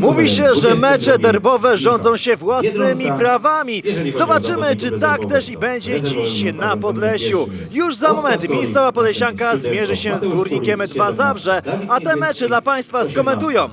Mówi się, że mecze derbowe rządzą się własnymi prawami. Zobaczymy, czy tak też i będzie dziś na Podlesiu. Już za moment miejscowa Podlesianka zmierzy się z Górnikiem 2 Zabrze, a te mecze dla Państwa skomentują.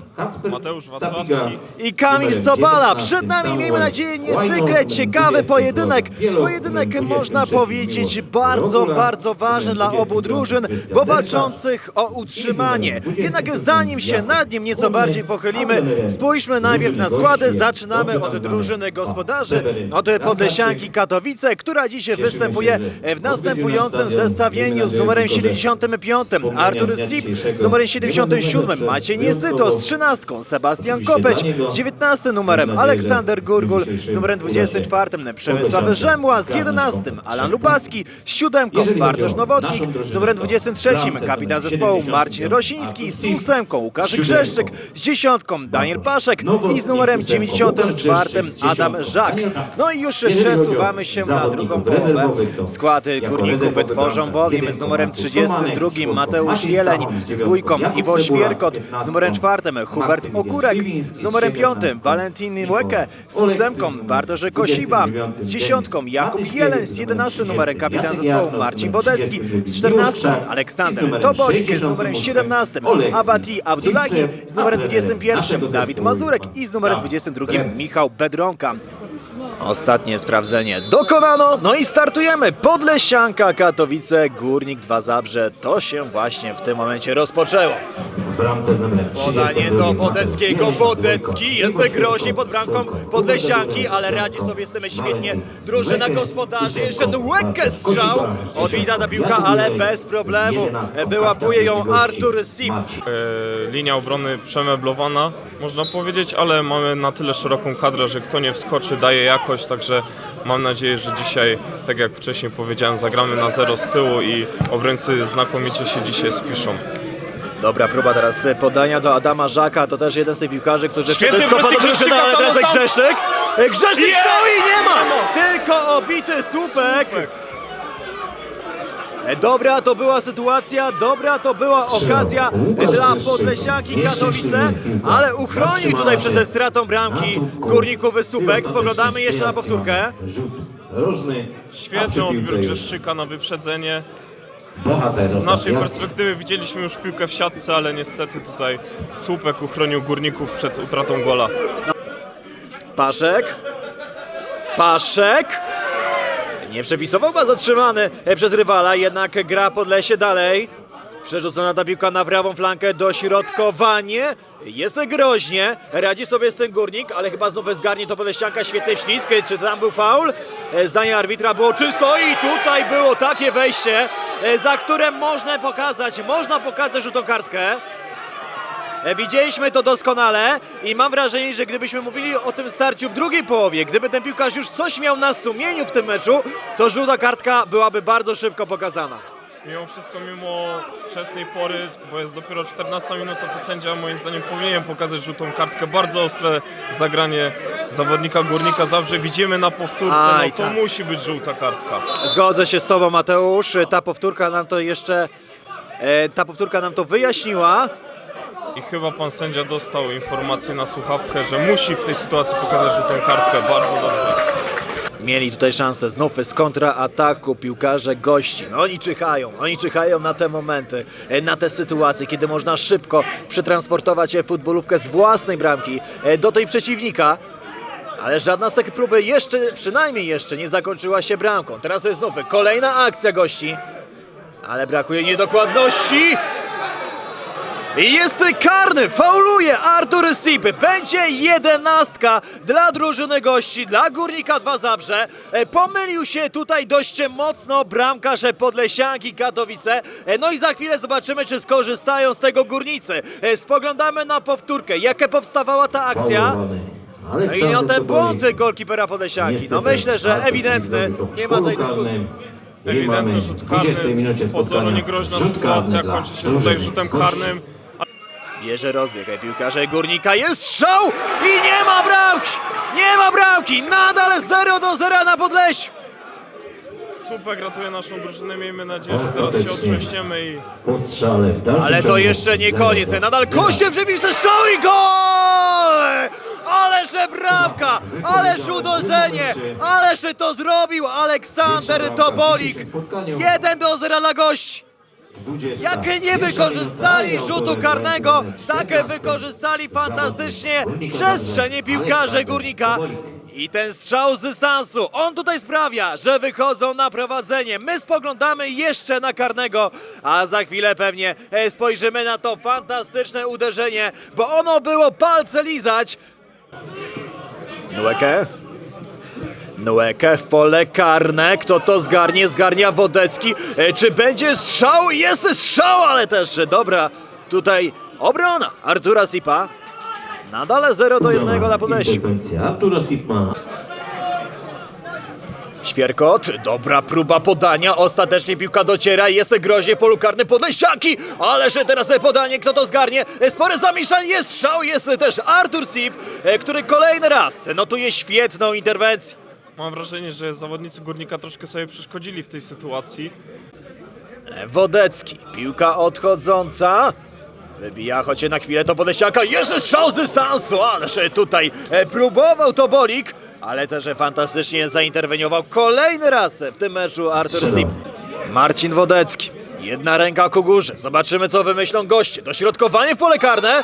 Mateusz Wacławski. I Kamil Sobala. Przed nami, miejmy nadzieję, niezwykle ciekawy pojedynek. Pojedynek, można powiedzieć, bardzo, bardzo ważny dla obu drużyn, bo walczących o utrzymanie. Jednak zanim się nad nim nieco bardziej pochylimy, spójrzmy najpierw na składy. Zaczynamy od drużyny gospodarzy, od Podlesianki Katowice, która dziś występuje w następującym zestawieniu z numerem 75. Artur Sip z numerem 77. Maciej Niesyto z 13. Sebastian Kopeć z 19 numerem. Aleksander Gurgul z numerem 24. Przemysław Rzemła z 11. Alan Lubaski z 7. Bartosz Nowotnik z numerem 23. Kapitan zespołu Marcin Rosiński z 8. Łukasz Grzeszczyk z 10. Daniel Paszek i z numerem 94. Adam Żak. No i już przesuwamy się na drugą połowę. Składy górników wytworzą bowiem z numerem 32 Mateusz Jeleń, z dwójką Iwo Świerkot, z numerem czwartym Hubert Okurek, z numerem piątym Valentin Łekę, z ósemką Bartosz Kosiba, z dziesiątką Jakub Jeleń, z 11 numerem kapitan zespołu Marcin Wodecki, z 14 Aleksander Tobolik, z numerem 17 Abati Abdullahi, z numerem 21 Dawid Mazurek i z numerem 22 Michał Bedronka. Ostatnie sprawdzenie dokonano, no i startujemy. Podlesianka, Katowice, Górnik 2 Zabrze. To się właśnie w tym momencie rozpoczęło. Bramce Podanie do Wodeckiego. Wodecki jest groźnie pod bramką Podlesianki, ale radzi sobie z tym świetnie. Drużyna gospodarzy, jeszcze łekkę strzał. Odbita ta piłka, ale bez problemu. Wyłapuje ją Artur Sip. E, linia obrony przemeblowana, można powiedzieć, ale mamy na tyle szeroką kadrę, że kto nie wskoczy, daje jakość, także mam nadzieję, że dzisiaj, tak jak wcześniej powiedziałem, zagramy na zero z tyłu i obrońcy znakomicie się dzisiaj spiszą. Dobra próba teraz podania do Adama Żaka, to też jeden z tych piłkarzy, którzy Świetny skopał wróci do Grzeszczyka, ale teraz na sam. Grzeszczyk. Grzeszczyk Nie! strzał i nie ma! Tylko obity słupek. Dobra to była sytuacja, dobra to była okazja dla Podlesianki Katowice, ale uchronił tutaj przed stratą bramki górnikowy słupek. Spoglądamy jeszcze na powtórkę. Rzut różny. Świetny odbiór Grzeszczyka na wyprzedzenie. Bohater Z naszej ostatni. perspektywy widzieliśmy już piłkę w siatce, ale niestety tutaj słupek uchronił górników przed utratą gola. Paszek. Paszek. Nie przepisował, ma zatrzymany e, przez rywala, jednak gra Podlesie dalej. Przerzucona ta piłka na prawą flankę, dośrodkowanie. Jest groźnie, radzi sobie z tym górnik, ale chyba znów zgarnie to Podleścianka, świetny ślisk. Czy tam był faul? E, Zdanie arbitra było czysto i tutaj było takie wejście, za które można pokazać, można pokazać rzutą kartkę. E, Widzieliśmy to doskonale i mam wrażenie, że gdybyśmy mówili o tym starciu w drugiej połowie, gdyby ten piłkarz już coś miał na sumieniu w tym meczu, to żółta kartka byłaby bardzo szybko pokazana. Mimo wszystko, mimo wczesnej pory, bo jest dopiero 14 minuta, to sędzia moim zdaniem powinien pokazać żółtą kartkę. Bardzo ostre zagranie zawodnika Górnika Zawsze widzimy na powtórce, no to tak. musi być żółta kartka. Zgodzę się z Tobą, Mateusz. Ta powtórka nam to jeszcze. e, Ta powtórka nam to wyjaśniła. I chyba pan sędzia dostał informację na słuchawkę, że musi w tej sytuacji pokazać żółtą kartkę. Bardzo dobrze. Mieli tutaj szansę znów z kontrataku piłkarze gości. No oni czyhają, oni czyhają na te momenty, e, na te sytuacje, kiedy można szybko przetransportować e, futbolówkę z własnej bramki e, do tej przeciwnika. Ale żadna z tych próby jeszcze, przynajmniej jeszcze nie zakończyła się bramką. Teraz jest znów kolejna akcja gości. Ale brakuje niedokładności. I Jest karny, fauluje Artur Sip. Będzie jedenastka dla drużyny gości, dla Górnika 2 Zabrze. E, Pomylił się tutaj dość mocno bramkarz Podlesianki Katowice. E, No i za chwilę zobaczymy, czy skorzystają z tego górnicy. E, Spoglądamy na powtórkę, jaka powstawała ta akcja. Faulowany. No i o ten Tobolik. błąd golkipera Podlesianki. No myślę, że ewidentny, nie ma tutaj polu dyskusji. I Ewidentny rzut w 20 karny, z pozoru niegroźna sytuacja, kończy się tutaj rzutem karnym. Bierze rozbieg piłkarze Górnika, jest strzał i nie ma bramki! Nie ma bramki! Nadal 0 do 0 na Podlesiu! Słupek ratuje naszą drużynę, miejmy nadzieję, że teraz się otrząśniemy i Po strzale w dalszym Ale to jeszcze nie 0 koniec. Nadal 0. Kościel przebił ze strzał i gol! Ależ bramka! Ależ uderzenie! Ależ to zrobił Aleksander Tobolik! 1 do 0 dla gości! Jak nie wykorzystali rzutu karnego, tak wykorzystali fantastycznie przestrzenie piłkarze Górnika. I ten strzał z dystansu, on tutaj sprawia, że wychodzą na prowadzenie. My spoglądamy jeszcze na karnego, a za chwilę pewnie e, spojrzymy na to fantastyczne uderzenie, bo ono było palce lizać. Nuekę. Nuekę w pole karne. Kto to zgarnie? Zgarnia Wodecki. E, Czy będzie strzał? Jest strzał, ale też dobra. Tutaj obrona Artura Sipa. Nadal 0 do 1 na. Interwencja Artura Sipma. Świerkot, dobra próba podania, ostatecznie piłka dociera, jest groźnie w polu karnym. Podlesiaki, ależ teraz podanie, kto to zgarnie, spore zamieszanie, jest strzał, jest też Artur Sip, który kolejny raz notuje świetną interwencję. Mam wrażenie, że zawodnicy Górnika troszkę sobie przeszkodzili w tej sytuacji. Wodecki, piłka odchodząca. Wybija choć na chwilę to Podlesiaka, jeszcze strzał z dystansu, ależ tutaj e, próbował to Bolik, ale też fantastycznie zainterweniował kolejny raz w tym meczu Artur Sip. Marcin Wodecki, jedna ręka ku górze, zobaczymy co wymyślą goście. Dośrodkowanie w pole karne,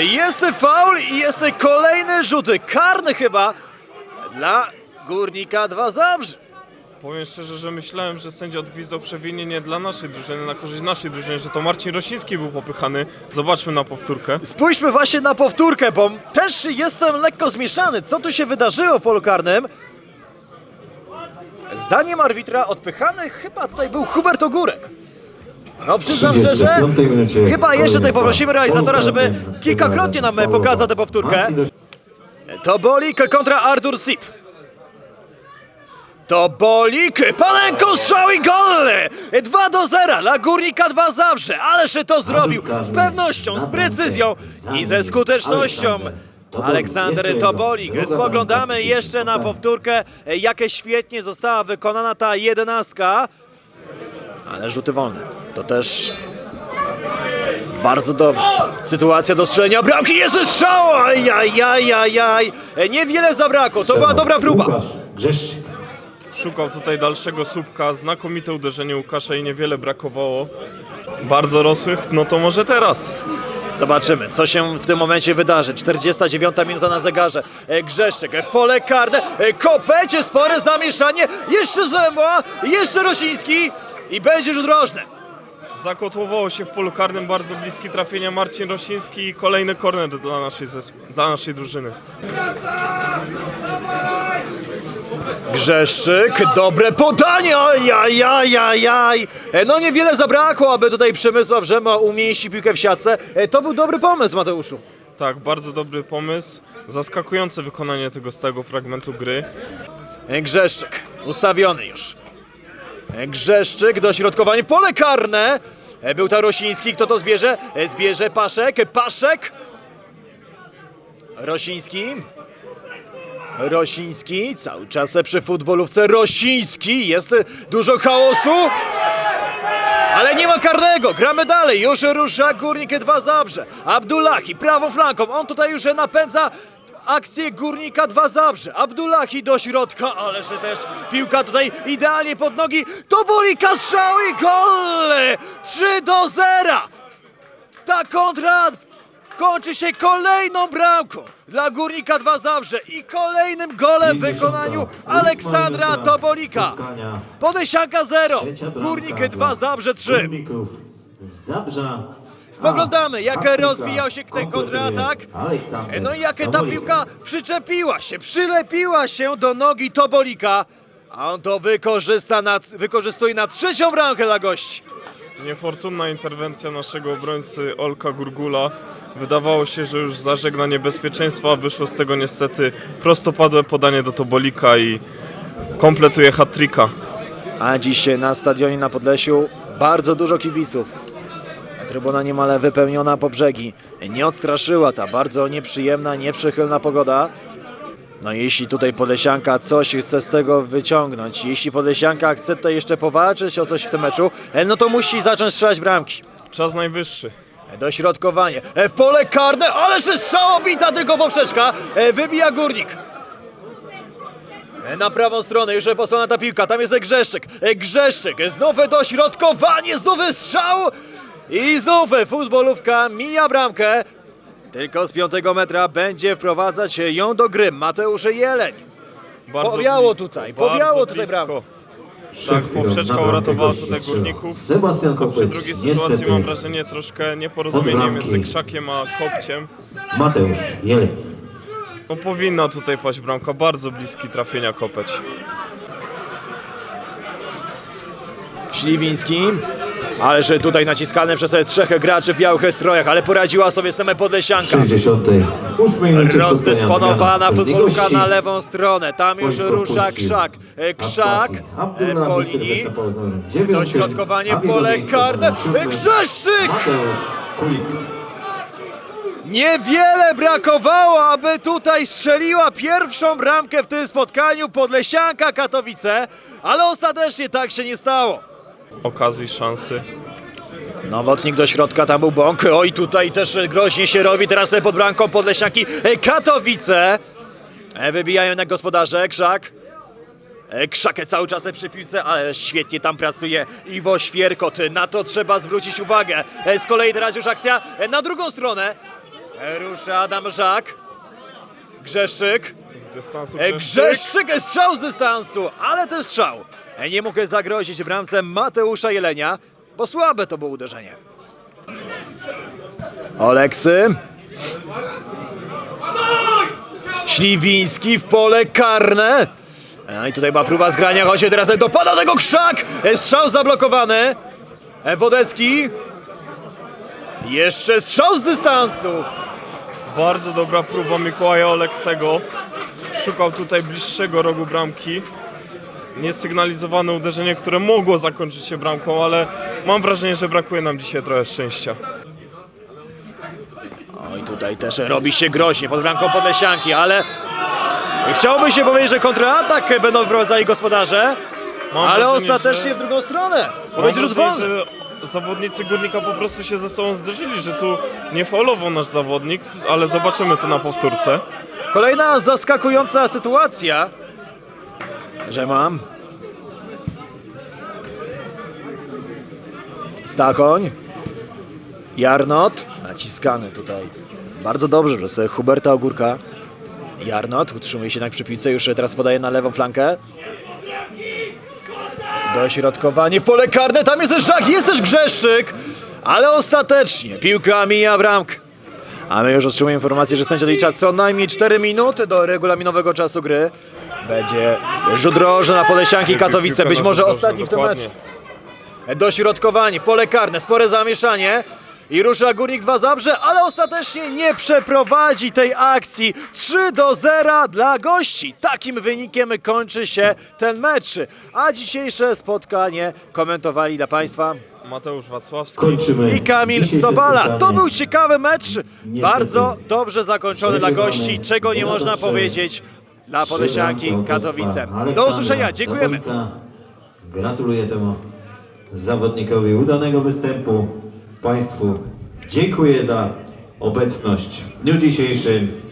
jest faul i jest kolejny rzut karny chyba dla Górnika 2 Zabrze. Powiem szczerze, że myślałem, że sędzia odgwizdał przewinienie dla naszej drużyny, na korzyść naszej drużyny, że to Marcin Rosiński był popychany. Zobaczmy na powtórkę. Spójrzmy właśnie na powtórkę, bo też jestem lekko zmieszany. Co tu się wydarzyło w polu karnym? Zdaniem arbitra odpychany chyba tutaj był Hubert Ogórek. No przyznam szczerze, 35 minucie chyba jeszcze tutaj poprosimy realizatora, żeby kilkakrotnie nam pokazał tę powtórkę. Marcin To Bolik kontra Artur Sip. To Bolik, Palenko strzał i gol! 2 do 0 dla Górnika 2 Zabrze, ależ to zrobił z pewnością, z precyzją i ze skutecznością. Aleksander Tobolik. Spoglądamy jeszcze na powtórkę, jakie świetnie została wykonana ta jedenastka. Ale rzuty wolne, to też bardzo dobre. Sytuacja do strzelenia bramki, jest strzał! Ajajajajaj! Niewiele zabrakło, to była dobra próba. Łukasz Grzeszczyk. Szukał tutaj dalszego słupka, znakomite uderzenie Łukasza i niewiele brakowało. Bardzo rosłych, no to może teraz. Zobaczymy, co się w tym momencie wydarzy. 49 minuta na zegarze. E, Grzeszczyk w pole karne. E, Kopecie, spore zamieszanie. Jeszcze Zemła, jeszcze Rosiński i będzie rzut rożny. Zakotłowało się w polu karnym bardzo bliski trafienia Marcin Rosiński i kolejny korner dla naszej, dla naszej drużyny. Grzeszczyk, dobre podanie, ajajajajaj. E, No niewiele zabrakło, aby tutaj Przemysław Rzema umieścił piłkę w siatce. E, To był dobry pomysł, Mateuszu. Tak, bardzo dobry pomysł. Zaskakujące wykonanie tego stałego fragmentu gry. E, Grzeszczyk, ustawiony już. Grzeszczyk, dośrodkowanie w pole karne. Był to Rosiński, kto to zbierze? Zbierze Paszek, Paszek. Rosiński. Rosiński, cały czas przy futbolówce Rosiński, jest dużo chaosu. Ale nie ma karnego, gramy dalej, już rusza Górnik 2 Zabrze. Abdullahi prawą flanką, on tutaj już napędza akcję Górnika 2 Zabrze. Abdullahi do środka, ależ też piłka tutaj idealnie pod nogi. To Bolika strzał i gol! 3 do 0! Ta kontra kończy się kolejną bramką dla Górnika 2 Zabrze i kolejnym golem w 50. wykonaniu Aleksandra Tobolika. Podesianka 0, Trzecia bramka Górnik dla 2 Zabrze 3. Górników z Zabrza. Spoglądamy, jak rozwijał się ten kontratak. No i jak ta piłka przyczepiła się, przylepiła się do nogi Tobolika, a on to wykorzysta na, wykorzystuje na trzecią bramkę dla gości. Niefortunna interwencja naszego obrońcy Olka Gurgula. Wydawało się, że już zażegna niebezpieczeństwo, a wyszło z tego niestety prostopadłe podanie do Tobolika i kompletuje hat-tricka. A dziś na stadionie na Podlesiu bardzo dużo kibiców. Trybuna niemal wypełniona po brzegi. Nie odstraszyła ta bardzo nieprzyjemna, nieprzychylna pogoda. No jeśli tutaj Podlesianka coś chce z tego wyciągnąć, jeśli Podlesianka chce tutaj jeszcze powalczyć o coś w tym meczu, no to musi zacząć strzelać bramki. Czas najwyższy. Dośrodkowanie. E, W pole karne, ależ strzał obita tylko poprzeczka. E, Wybija górnik. E, Na prawą stronę już posłana ta piłka, tam jest Grzeszczyk. E, Grzeszczyk, e, znów dośrodkowanie, znów strzał. I znów futbolówka mija bramkę. Tylko z piątego metra będzie wprowadzać ją do gry Mateusz Jeleń. Bardzo Powiało blisko, tutaj, powiało tutaj blisko. brawo. Tak, poprzeczka uratowała tutaj górników. Sebastian Przy Kopeć. drugiej sytuacji mam wrażenie troszkę nieporozumienie między Krzakiem a Kopciem. Mateusz Jeleń. No powinna tutaj paść bramka, bardzo bliski trafienia Kopeć. Śliwiński. Ale że tutaj naciskany przez trzech graczy w białych strojach, ale poradziła sobie z tym Podlesianka. 68 minucie Rozdysponowana Gości na lewą stronę. Tam już rusza. Krzak. E, Krzak e, po linii. Dośrodkowanie pole karne. E, Grzeszczyk! Niewiele brakowało, aby tutaj strzeliła pierwszą bramkę w tym spotkaniu Podlesianka Katowice, ale ostatecznie tak się nie stało. Okazji, szansy. Nowotnik do środka, tam był bąk. Oj, tutaj też groźnie się robi. Teraz pod bramką Podlesianki e, Katowice. E, Wybijają na gospodarze. Krzak. E, Krzakę cały czas przy piłce, ale świetnie tam pracuje Iwo Świerkot. Na to trzeba zwrócić uwagę. Z kolei teraz już akcja na drugą stronę. Rusza Adam Żak. Grzeszczyk. Z dystansu Grzeszczyk. Grzeszczyk strzał z dystansu, ale ten strzał nie mógł zagrozić bramce Mateusza Jelenia, bo słabe to było uderzenie. Oleksy. Śliwiński w pole karne. No i tutaj była próba zgrania, choć teraz dopada tego krzak. E, Strzał zablokowany. E, Wodecki. Jeszcze strzał z dystansu. Bardzo dobra próba Mikołaja Oleksego. Szukał tutaj bliższego rogu bramki. Niesygnalizowane uderzenie, które mogło zakończyć się bramką, ale mam wrażenie, że brakuje nam dzisiaj trochę szczęścia. Oj, tutaj też robi się groźnie pod bramką Podlesianki, ale chciałoby się powiedzieć, że kontratak będą wprowadzali gospodarze, Mam ale wrażenie, ostatecznie że- w drugą stronę. Będzie rzut wolny. że zawodnicy Górnika po prostu się ze sobą zderzyli, że tu nie faulował nasz zawodnik, ale zobaczymy to na powtórce. Kolejna zaskakująca sytuacja, że mam. Stachoń. Jarnot. Naciskany tutaj. Bardzo dobrze przez Huberta Ogórka. Jarnot utrzymuje się jednak przy piłce, już teraz podaje na lewą flankę. Dośrodkowanie w pole karne, tam jest Żak, jest też Grzeszczyk, ale ostatecznie piłka mija bramkę. A my już otrzymujemy informację, że sędzia dolicza co najmniej 4 minuty do regulaminowego czasu gry. Będzie rzut rożny na Podlesianki Katowice, być może ostatni w tym meczu. Dośrodkowanie, pole karne, spore zamieszanie. I rusza Górnik 2 Zabrze, ale ostatecznie nie przeprowadzi tej akcji. 3 do 0 dla gości. Takim wynikiem kończy się ten mecz. A dzisiejsze spotkanie komentowali dla Państwa Mateusz Wacławski. Kończymy. i Kamil Sobala. To był ciekawy mecz, Niestety. bardzo dobrze zakończony dla gości, czego nie można powiedzieć dla bramki Katowice. Do usłyszenia, dziękujemy. Gratuluję temu zawodnikowi udanego występu. Państwu dziękuję za obecność w dniu dzisiejszym.